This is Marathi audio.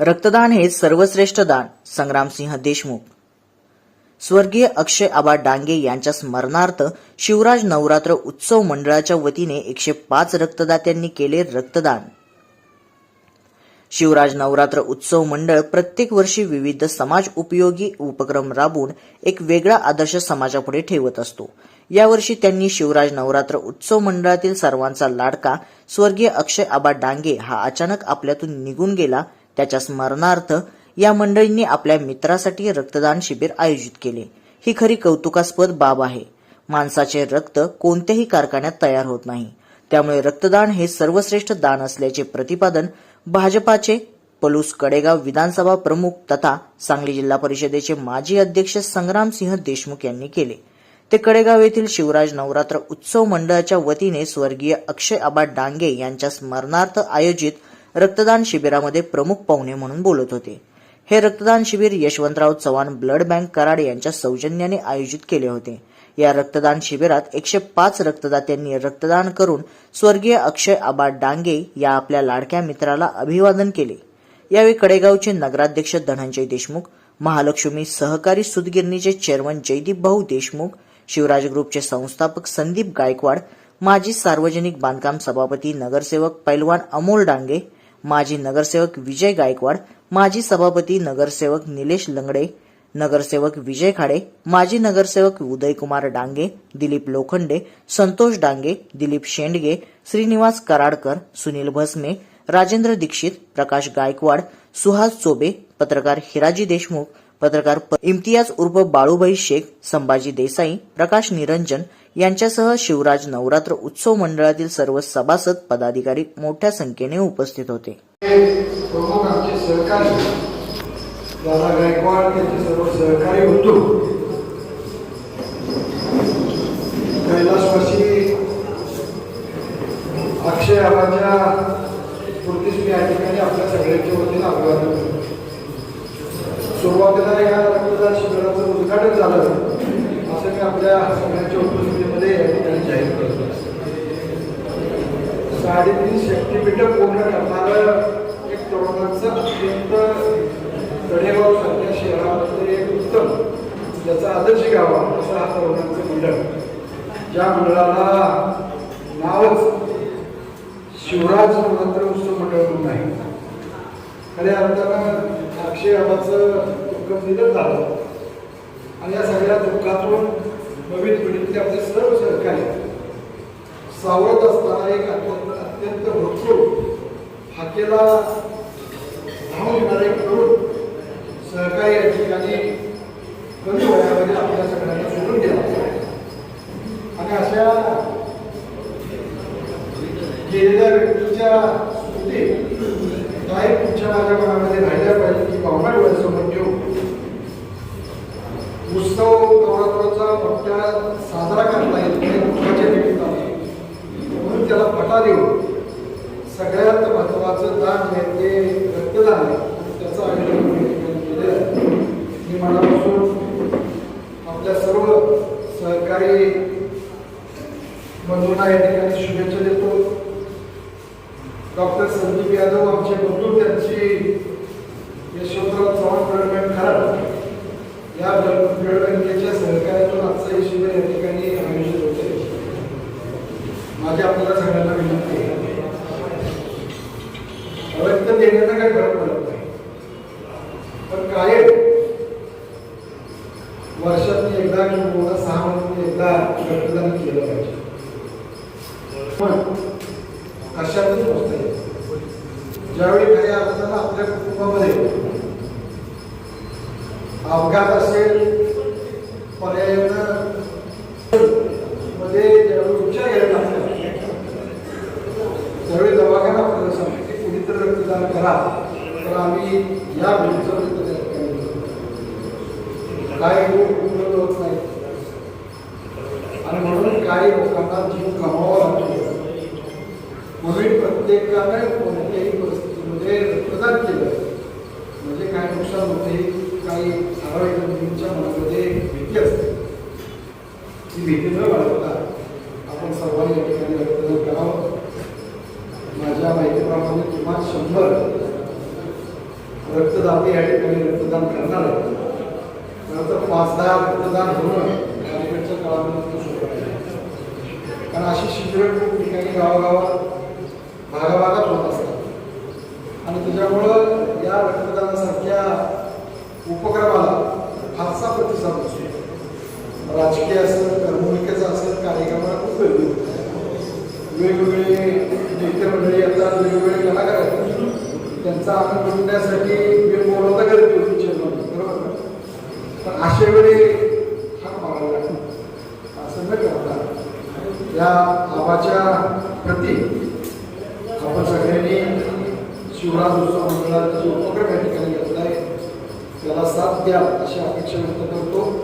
रक्तदान हे सर्वश्रेष्ठ दान संग्रामसिंह देशमुख. स्वर्गीय अक्षय आबा डांगे यांच्या स्मरणार्थ शिवराज नवरात्र उत्सव मंडळाच्या वतीने एकशे पाच रक्तदात्यांनी केले रक्तदान. शिवराज नवरात्र उत्सव मंडळ प्रत्येक वर्षी विविध समाज उपयोगी उपक्रम राबवून एक वेगळा आदर्श समाजापुढे ठेवत असतो. यावर्षी त्यांनी शिवराज नवरात्र उत्सव मंडळातील सर्वांचा लाडका स्वर्गीय अक्षय आबा डांगे हा अचानक आपल्यातून निघून गेला त्याच्या स्मरणार्थ या मंडळींनी आपल्या मित्रासाठी रक्तदान शिबिर आयोजित केले. ही खरी कौतुकास्पद बाब आहे. माणसाचे रक्त कोणत्याही कारखान्यात तयार होत नाही. त्यामुळे रक्तदान हे सर्वश्रेष्ठ दान असल्याचे प्रतिपादन भाजपाचे पलूस कडेगाव विधानसभा प्रमुख तथा सांगली जिल्हा परिषदेचे माजी अध्यक्ष संग्रामसिंह देशमुख यांनी केले. ते कडेगाव येथील शिवराज नवरात्र उत्सव मंडळाच्या वतीने स्वर्गीय अक्षय आबा डांगे यांच्या स्मरणार्थ आयोजित रक्तदान शिबिरामध्ये प्रमुख पाहुणे म्हणून बोलत होते. हे रक्तदान शिबिर यशवंतराव चव्हाण ब्लड बँक कराड यांच्या सौजन्याने आयोजित केले होते. या रक्तदान शिबिरात एकशे पाच रक्तदात्यांनी रक्तदान करून स्वर्गीय अक्षय आबा डांगे या आपल्या लाडक्या मित्राला अभिवादन केले. यावेळी कडेगावचे नगराध्यक्ष धनंजय देशमुख महालक्ष्मी सहकारी सुतगिरणीचे चेअरमन जयदीप भाऊ देशमुख शिवराज ग्रुपचे संस्थापक संदीप गायकवाड माजी सार्वजनिक बांधकाम सभापती नगरसेवक पैलवान अमोल डांगे माजी नगरसेवक विजय गायकवाड माजी सभापती नगरसेवक निलेश लंगडे नगरसेवक विजय खाडे माजी नगरसेवक उदयकुमार डांगे दिलीप लोखंडे संतोष डांगे दिलीप शेंडगे श्रीनिवास कराडकर सुनील भस्मे राजेंद्र दीक्षित प्रकाश गायकवाड सुहास चोबे पत्रकार हिराजी देशमुख पत्रकार इम्तियाज उर्फ बाळूभाई शेख संभाजी देसाई प्रकाश निरंजन यांच्यासह शिवराज नवरात्र उत्सव मंडळातील सर्व सभासद पदाधिकारी मोठ्या संख्येने उपस्थित होते. प्रमुख आमचे सहकारी दादा गायकवाड सर्व सहकारी कैलासवासी अक्षय आबाच्या स्फूर्तीस मी या ठिकाणी आपल्या सगळ्यांच्या वतीनं अभिवादन करतो. सुरुवातीला या रक्तदान शिबिराचं उद्घाटन झालं. असं मी आपल्या सगळ्यांच्या उपस्थितीमध्ये या ठिकाणी जाहीर करतो साडेतीन शक्तीपीठं पूर्ण करणारं एक तरुणांचं अत्यंत तडेगाव सारख्या शहरामध्ये एक उत्तम ज्याचा आदर्श घ्यावा असं हा तरुणांचं मंडळ. ज्या मंडळाला नावच शिवराज नवरात्र उत्सव मंडळ म्हणून आहे. खऱ्या अर्थानं अक्षय आबाचं दुःख निधन झालं. आणि या सगळ्या दुःखातून नवीन पिढीतले आपले सर्व सहकारी सावरत असताना एक अत्यंत अत्यंत भरपूर हाकेला धावून येणारे करून तरुण सहकारी या ठिकाणी कमी वयामध्ये आपल्या सगळ्यांना सोडून गेला. आणि अशा गेलेल्या व्यक्तीच्या माझ्या मनामध्ये राहिल्या पाहिजे की भावना डोळ्यासमोर ठेवून उत्सव नवरात्राचा मोठ्या साजरा करता येत नाही दुःखाच्या निमित्ताने. म्हणून त्याला पटा देऊन सगळ्यात महत्वाचं दान आहे ते रक्तदान आहे. त्याचं आयोजन केलेलं आहे. मी मनापासून आपल्या सर्व सहकारी बंधूंना या ठिकाणी संदीप यादव आमचे बंधू त्यांची यशवंतराव चव्हाण ब्लड बँक कराड या ब्लड बँकेच्या सहकार्यातून आजचं हे शिबिर या ठिकाणी आयोजित होते. माझी आपल्याला सगळ्यांना विनंती आहे. रक्त देण्याचा काही फरक पडत नाही. पण काय वर्षात एकदा किंवा सहा महिन्यात एकदा रक्तदान केलं पाहिजे. पण कशातच पोचता येईल ज्यावेळी काही असताना आपल्या कुटुंबामध्ये अपघात असेल पर्यायानं मध्ये ज्यावेळी उपचार घ्यायला लागतात त्यावेळी दवाखाना आपल्याला सांगतो की कुणीतरी रक्तदान करा. तर आम्ही या भेटीचं रक्तदान काय उपलब्ध होत नाही आणि म्हणून काही लोकांना जीव गमावा लागतो. म्हणून प्रत्येकाने कोणत्याही प्रदान रक्तदान केलं. म्हणजे काय नुकसान होते काही ठराविक व्यक्तींच्या मनामध्ये भीती असते. ती भीती न बाळगता आपण सर्वांनी या ठिकाणी रक्तदान करावं. माझ्या माहितीप्रमाणे किमान शंभर रक्तदाते या ठिकाणी रक्तदान करणार आहेत. नंतर पाच दहा रक्तदान होणं या अलीकडच्या काळामध्ये कारण अशी शिबिरं खूप ठिकाणी गावागावात राजकीय असेल करमणुकीचं असेल कार्यक्रमाला खूप गर्दी वेगवेगळे नेते मंडळी येतात वेगवेगळे कलाकार आहेत. त्यांचा आनंद लुटण्यासाठी वेळ बोलवता गर्दी होती चेअरमन. बरोबर पण अशा वेळी हात मारावा लागतो. असं न करता या आबाच्या प्रती आपण सगळ्यांनी शिवराज उत्सव मंडळाचा जो उपक्रम या ठिकाणी घेतला आहे त्याला साथ द्या अशी अपेक्षा व्यक्त करतो.